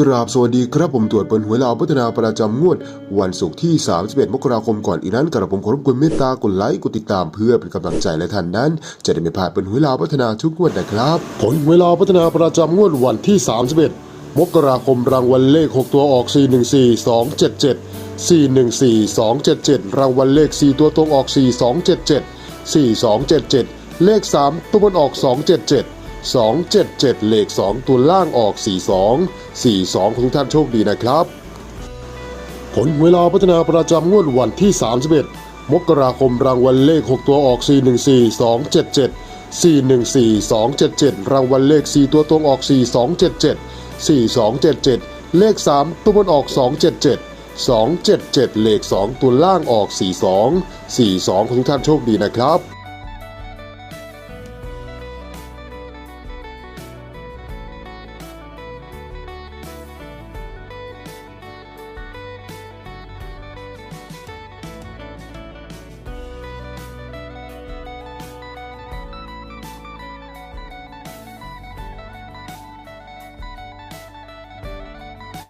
กราบสวัสดีครับผมตรวจเปิดหวยลาวพัฒนาประจำงวด วันศุกร์ที่ 31 มกราคมก่อนอีกนั้นกระผมขอรบกวนเมตตากดไลค์กดติดตามเพื่อเป็นกำลังใจและท่านนั้น จะได้ไม่พลาดเปิดหวยลาวพัฒนาทุกงวดนะครับ ผลหวยลาวพัฒนาประจำงวดวันที่ 31 มกราคมรางวัลเลข 6 ตัวออก 414277 414277 รางวัลเลข 4 ตัวตรงออก 4277 4277 เลข 3 ตัวบนออก 277 277 เลข 2 ตัวล่างออก 42 42ของทุกท่านโชคดีนะครับ ผลเวลาพัฒนาประจำงวดวันที่ 31 มกราคมรางวัลเลข 6 ตัวออก 414277 414277 รางวัลเลข 4 ตัวตรงออก 4277 4277 เลข 3 ตัวบนออก 277 277 เลข 2 ตัวล่างออก 42 42 ของทุกท่านโชคดีนะครับ